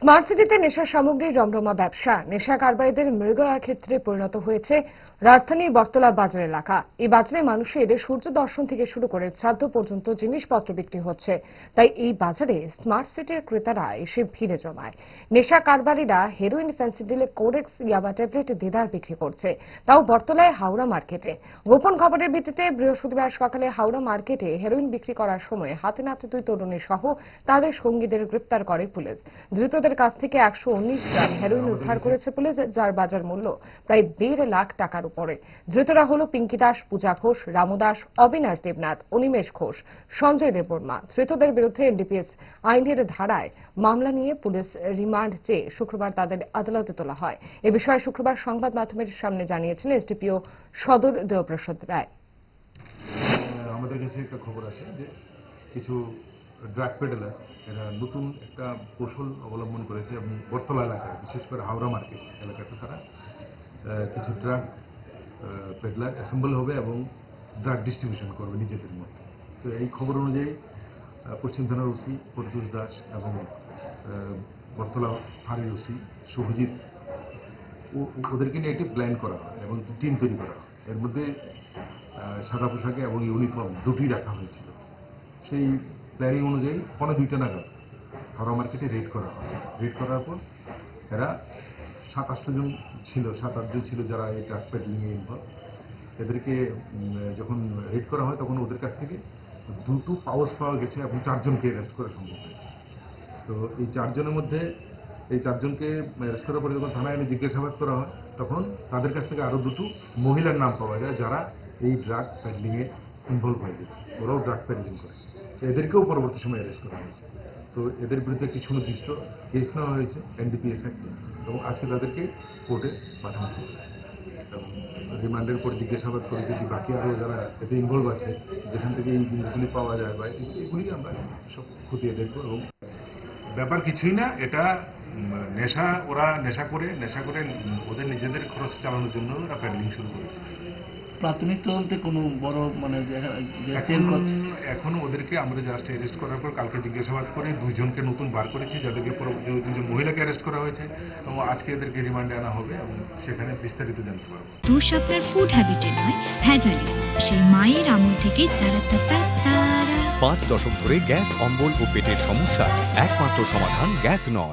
Smart সিটিতে নেশা সামগ্রীর রমরমা ব্যবসা। নেশা কারবারিদের মৃগয়া ক্ষেত্রে পরিণত হয়েছে রাজধানীর বটতলা বাজার এলাকা। এই বাজারে মানুষের সূর্য দর্শন থেকে শুরু করে শ্রাদ্ধ পর্যন্ত জিনিসপত্র বিক্রি হচ্ছে। তাই এই বাজারে স্মার্ট সিটির ক্রেতারা এসে ভিড়ে জমায়। নেশা কারবারিরা হেরোইন ফ্যান্সিডিলে কোরেক্স ইয়াবা ট্যাবলেট, দেদার বিক্রি করছে। তাও বটতলায় হাওড়া মার্কেটে। গোপন খবরের ভিত্তিতে বৃহস্পতিবার সকালে হাওড়া মার্কেটে হেরোইন বিক্রি করার সময় হাতে নাতে দুই তরুণী সহ তাদের সঙ্গীদের গ্রেপ্তার করে পুলিশ। ধৃতদের কাছ থেকে একশো উনিশ গ্রাম হেরোইন উদ্ধার করেছে পুলিশ, যার বাজার মূল্য প্রায় দেড় লাখ টাকার উপরে। ধৃতরা হল পিঙ্কি দাস, পূজা ঘোষ, রামু দাস, অবিনাশ দেবনাথ, অনিমেষ ঘোষ, সঞ্জয় দেববর্মা। ধৃতদের বিরুদ্ধে এনডিপিএস আইনের ধারায় মামলা নিয়ে পুলিশ রিমান্ড চেয়ে শুক্রবার তাদের আদালতে তোলা হয়। এ বিষয়ে শুক্রবার সংবাদ মাধ্যমের সামনে জানিয়েছেন এসডিপিও সদর দেবপ্রসাদ রায়। আমাদের কাছে একটা খবর আছে যে কিছু ড্রাগ পেডেলার এরা নতুন একটা কৌশল অবলম্বন করেছে এবং বর্তলা এলাকায়, বিশেষ করে হাওড়া মার্কেট এলাকাতে তারা কিছু ড্রাগ পেডলার অ্যাসেম্বল হবে এবং ড্রাগ ডিস্ট্রিবিউশন করবে নিজেদের মধ্যে। তো এই খবর অনুযায়ী পশ্চিম থানার ওসি প্রদ্যুষ দাস এবং বর্তলা ফাঁড়ির ওসি শুভজিৎ ওদেরকে নিয়ে একটি প্ল্যান করা হয় এবং টিম তৈরি করা হয়। এর মধ্যে সাদা পোশাকে এবং ইউনিফর্ম দুটি রাখা হয়েছিল। সেই প্ল্যানিং অনুযায়ী পনেরো দুইটা নাগাদ হাওড়া মার্কেটে রেড করা হয়। রেড করার পর এরা সাত আটটা জন ছিল সাত আটজন ছিল যারা এই ট্রাক পেডলিংয়ে ইনভলভ এদেরকে যখন রেড করা হয় তখন ওদের কাছ থেকে দুটো পাওয়ার্স পাওয়া গেছে এবং চারজনকে অ্যারেস্ট করা সম্ভব হয়েছে। তো এই চারজনের মধ্যে, এই চারজনকে অ্যারেস্ট করার পরে যখন থানায় এনে জিজ্ঞাসাবাদ করা হয়, তখন তাদের কাছ থেকে আরও দুটো মহিলার নাম পাওয়া যায় যারা এই ড্রাগ প্যাডলিংয়ে ইনভলভ হয়ে গেছে। ওরাও ড্রাগ প্যাডলিং করে। এদেরকেও পরবর্তী সময় অ্যারেস্ট করা হয়েছে। তো এদের বিরুদ্ধে একটি সুনির্দিষ্ট কেস নেওয়া হয়েছে এনডিপিএস অ্যাক্টে এবং আজকে তাদেরকে কোর্টে পাঠানো হবে এবং রিমান্ডের পর জিজ্ঞাসাবাদ করে যদি বাকি আরও যারা এতে ইনভলভ আছে, যেখান থেকে এই জিনিসগুলি পাওয়া যায় বা এগুলি- আমরা সব খতিয়ে দেখব এবং ব্যাপার কিছুই না, এটা নেশা, ওরা নেশা করে নেশা করে ওদের নিজেদের খরচ চালানোর জন্য ওরা প্যাডলিং শুরু করেছে। প্রাথমিক তদন্তে কোনো বড় মানে যে- যে এখন এখন ওদেরকে আমরা জাস্ট অ্যারেস্ট করার পর কালকে জিজ্ঞাসাবাদ করে দুইজনকে নতুন বার করেছি যাদেরকে দুজন মহিলাকে অ্যারেস্ট করা হয়েছে এবং আজকে এদেরকে রিমান্ডে আনা হবে এবং সেখানে বিস্তারিত জানতে পারব। দোষ আপনার ফুড হ্যাবিটে নয় ভেজালি। সেই মায়ের আমল থেকেই তারা তারা তারা পাঁচ দশক ধরে গ্যাস অম্বল ও পেটের সমস্যা একমাত্র সমাধান গ্যাস নল।